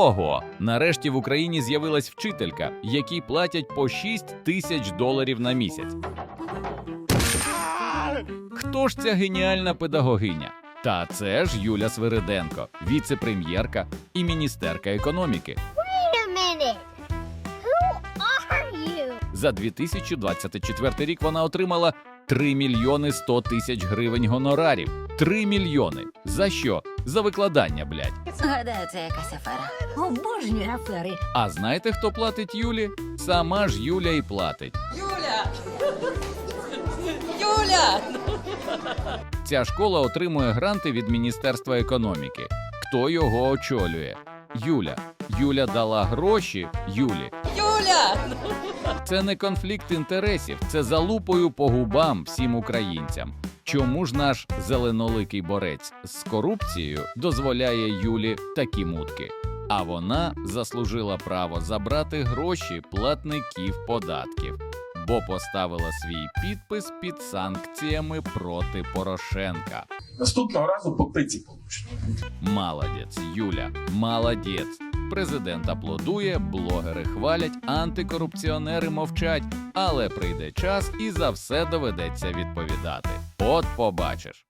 Ого, нарешті в Україні з'явилась вчителька, якій платять по 6 тисяч доларів на місяць. Хто ж ця геніальна педагогиня? Та це ж Юля Свириденко, віце-прем'єрка і міністерка економіки. За 2024 рік вона отримала 3 мільйони 100 тисяч гривень гонорарів. 3 мільйони. За що? За викладання, блядь. Гадаю, це якась афера. Обожнюю афери. А знаєте, хто платить Юлі? Сама ж Юля і платить. Юля! Юля! Ця школа отримує гранти від Міністерства економіки. Хто його очолює? Юля. Юля дала гроші Юлі. Юля! Це не конфлікт інтересів, це залупою по губам всім українцям. Чому ж наш зеленоликий борець з корупцією дозволяє Юлі такі мутки? А вона заслужила право забрати гроші платників податків, бо поставила свій підпис під санкціями проти Порошенка. Наступного разу по пиці получиш. Молодець, Юля, молодець. Президент аплодує, блогери хвалять, антикорупціонери мовчать, але прийде час і за все доведеться відповідати. От побачиш.